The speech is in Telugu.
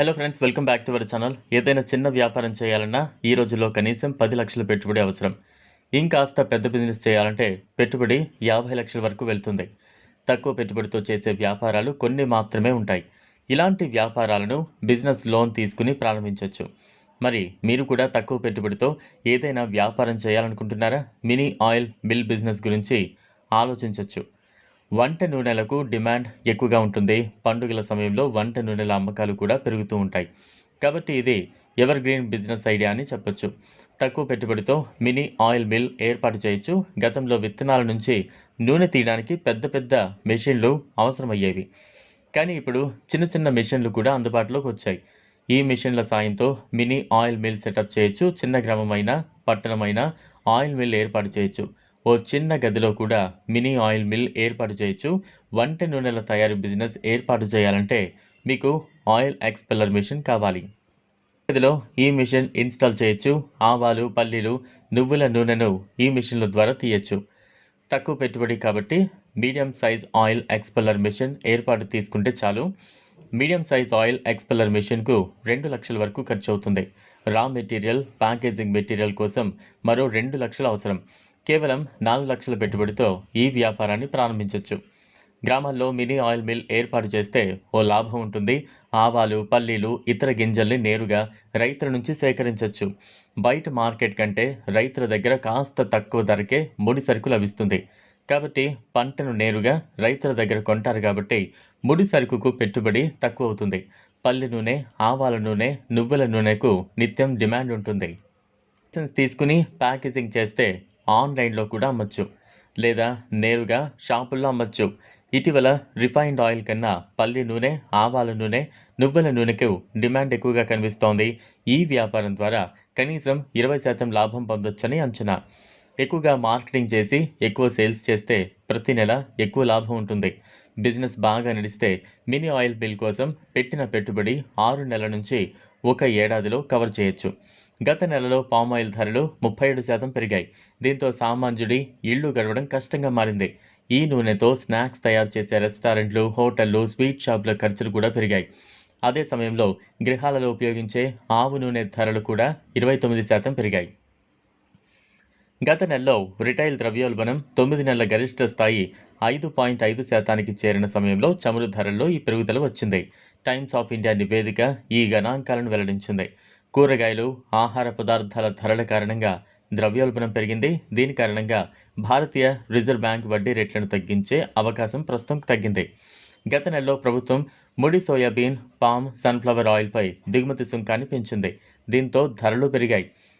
Hello friends welcome back to our channel ఏదైనా చిన్న వ్యాపారం చేయాలన్నా ఈ రోజుల్లో కనీసం పది లక్షల పెట్టుబడి అవసరం. ఇంకాస్త పెద్ద బిజినెస్ చేయాలంటే పెట్టుబడి యాభై లక్షల వరకు వెళ్తుంది. తక్కువ పెట్టుబడితో చేసే వ్యాపారాలు కొన్ని మాత్రమే ఉంటాయి. ఇలాంటి వ్యాపారాలను బిజినెస్ లోన్ తీసుకుని ప్రారంభించవచ్చు మరి మీరు కూడా తక్కువ పెట్టుబడితో ఏదైనా వ్యాపారం చేయాలనుకుంటున్నారా? మినీ ఆయిల్ మిల్ బిజినెస్ గురించి ఆలోచించవచ్చు వంట నూనెలకు డిమాండ్ ఎక్కువగా ఉంటుంది. పండుగల సమయంలో వంట నూనెల అమ్మకాలు కూడా పెరుగుతూ ఉంటాయి. కాబట్టి ఇది ఎవర్ గ్రీన్ బిజినెస్ ఐడియా అని చెప్పొచ్చు. తక్కువ పెట్టుబడితో మినీ ఆయిల్ మిల్ ఏర్పాటు చేయొచ్చు. గతంలో విత్తనాల నుంచి నూనె తీయడానికి పెద్ద పెద్ద మెషిన్లు అవసరమయ్యేవి. కానీ ఇప్పుడు చిన్న చిన్న మెషిన్లు కూడా అందుబాటులోకి వచ్చాయి. ఈ మిషన్ల సాయంతో మినీ ఆయిల్ మిల్ సెటప్ చేయొచ్చు. చిన్న గ్రామమైన పట్టణమైన ఆయిల్ మిల్ ఏర్పాటు చేయొచ్చు. ఓ చిన్న గదిలో కూడా మినీ ఆయిల్ మిల్ ఏర్పాటు చేయొచ్చు వంట నూనెల తయారీ బిజినెస్ ఏర్పాటు చేయాలంటే మీకు ఆయిల్ ఎక్స్పెల్లర్ మిషన్ కావాలి. గదిలో ఈ మిషన్ ఇన్స్టాల్ చేయొచ్చు ఆవాలు పల్లీలు నువ్వుల నూనెను ఈ మిషన్ల ద్వారా తీయచ్చు. తక్కువ పెట్టుబడి కాబట్టి medium size oil expeller machine ఏర్పాటు తీసుకుంటే చాలు. మీడియం సైజ్ ఆయిల్ ఎక్స్పెల్లర్ మిషన్కు రెండు లక్షల వరకు ఖర్చు అవుతుంది రా మెటీరియల్ ప్యాకేజింగ్ మెటీరియల్ కోసం మరో రెండు లక్షలు అవసరం. కేవలం నాలుగు లక్షల పెట్టుబడితో ఈ వ్యాపారాన్ని ప్రారంభించవచ్చు గ్రామాల్లో మినీ ఆయిల్ మిల్ ఏర్పాటు చేస్తే ఓ లాభం ఉంటుంది. ఆవాలు పల్లీలు ఇతర గింజల్ని నేరుగా రైతుల నుంచి సేకరించవచ్చు బయట మార్కెట్ కంటే రైతుల దగ్గర కాస్త తక్కువ ధరకే ముడి సరుకు లభిస్తుంది. కాబట్టి పంటను నేరుగా రైతుల దగ్గర కొంటారు కాబట్టి ముడి సరుకుకు పెట్టుబడి తక్కువ అవుతుంది. పల్లి నూనె ఆవాల నూనె నువ్వుల నూనెకు నిత్యం డిమాండ్ ఉంటుంది. లైసెన్స్ తీసుకుని ప్యాకేజింగ్ చేస్తే ఆన్లైన్లో కూడా అమ్మచ్చు. లేదా నేరుగా షాపుల్లో అమ్మచ్చు. ఇటీవల రిఫైన్డ్ ఆయిల్ కన్నా పల్లి నూనె ఆవాల నూనె నువ్వుల నూనెకు డిమాండ్ ఎక్కువగా కనిపిస్తోంది. ఈ వ్యాపారం ద్వారా కనీసం ఇరవై శాతం లాభం పొందొచ్చని అంచనా. ఎక్కువగా మార్కెటింగ్ చేసి ఎక్కువ సేల్స్ చేస్తే ప్రతి నెల ఎక్కువ లాభం ఉంటుంది. బిజినెస్ బాగా నడిస్తే మినీ ఆయిల్ బిల్ కోసం పెట్టిన పెట్టుబడి ఆరు నెలల నుంచి ఒక ఏడాదిలో కవర్ చేయొచ్చు. గత నెలలో పామ్ ఆయిల్ ధరలు ముప్పై ఏడు శాతం పెరిగాయి. దీంతో సామాన్యుడి ఇళ్ళు గడవడం కష్టంగా మారింది. ఈ నూనెతో స్నాక్స్ తయారు చేసే రెస్టారెంట్లు హోటళ్ళు స్వీట్ షాపుల ఖర్చులు కూడా పెరిగాయి. అదే సమయంలో గృహాలలో ఉపయోగించే ఆవు నూనె ధరలు కూడా ఇరవై తొమ్మిది శాతం పెరిగాయి. గత నెలలో రిటైల్ ద్రవ్యోల్బణం తొమ్మిది నెలల గరిష్ట స్థాయి ఐదు పాయింట్ ఐదు శాతానికి చేరిన సమయంలో చమురు ధరల్లో ఈ పెరుగుదల వచ్చింది. టైమ్స్ ఆఫ్ ఇండియా నివేదిక ఈ గణాంకాలను వెల్లడించింది. కూరగాయలు ఆహార పదార్థాల ధరల కారణంగా ద్రవ్యోల్బణం పెరిగింది. దీని కారణంగా భారతీయ రిజర్వ్ బ్యాంక్ వడ్డీ రేట్లను తగ్గించే అవకాశం ప్రస్తుతం తగ్గింది. గత నెలలో ప్రభుత్వం ముడి సోయాబీన్ పామ్ సన్ఫ్లవర్ ఆయిల్పై దిగుమతి సుంకాన్ని పెంచింది. దీంతో ధరలు పెరిగాయి.